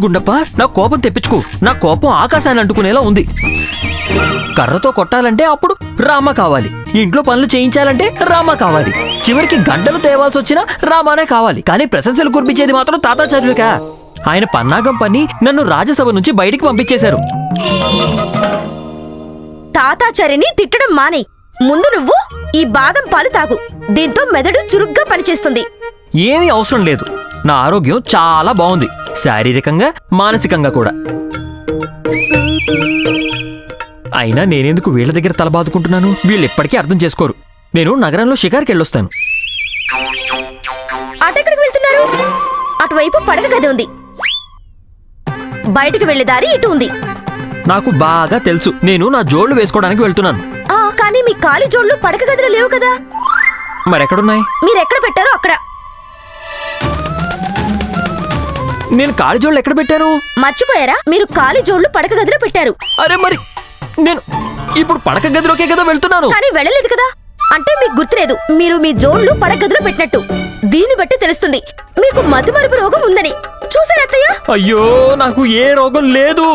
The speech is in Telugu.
గుండప్ప నా కోపం తెప్పించుకో. నా కోపం ఆకాశాన్ని అంటుకునేలా ఉంది. కర్రతో కొట్టాలంటే అప్పుడు రామ కావాలి. ఇంట్లో పనులు చేయించాలంటే రామ కావాలి. చివరికి గంటలు తేవాల్సి వచ్చినా రామానే కావాలి. కానీ ప్రశంసలు కురిపించేది మాత్రం తాతాచార్యులుగా ఆయన పన్నాగం పని నన్ను రాజ్యసభ నుంచి బయటికి పంపించేశారు. తాతాచారిని తిట్టడం మానే. ముందు నువ్వు ఈ బాదం పాలు తాగు. దీంతో మెదడు చురుగ్గా పనిచేస్తుంది. ఏమీ అవసరం లేదు. నా ఆరోగ్యం చాలా బాగుంది. శారీరకంగా మానసికంగా కూడా. అయినా నేనెందుకు వీళ్ళ దగ్గర తల బాదుకుంటున్నాను? వీళ్ళు ఎప్పటికీ అర్థం చేసుకోరు. నేను నగరంలో షికార్కి వెళ్ళొస్తాను అటెక్కడికి వెళ్తున్నారు? అటువైపు పడక గది ఉంది. బయటకు వెళ్ళే దారి ఇటు ఉంది. నాకు బాగా తెలుసు. నేను నా జోళ్ళు వేసుకోవడానికి వెళ్తున్నాను. ఆ కానీ మీ కాలి జోళ్ళు పడక గదిలో లేవు కదా. మరెక్కడున్నాయి? మీరెక్కడ పెట్టారో అక్కడ. నేను కాలి జోళ్ళు ఎక్కడ పెట్టాను? మర్చిపోయారా? మీరు కాలి జోళ్ళు పడక గదిలో పెట్టారు. అరే మరి నేను ఇప్పుడు పడక గదిలోకే కదా వెళ్తున్నాను. కానీ వెళ్ళలేదు కదా? అంటే మీకు గుర్తులేదు మీరు మీ జోళ్ళు పడక గదిలో పెట్టినట్టు. దీన్ని బట్టి తెలుస్తుంది మీకు మతిమరుపు రోగం ఉందని. చూసారా అత్తయ్య? అయ్యో నాకు ఏ రోగం లేదు.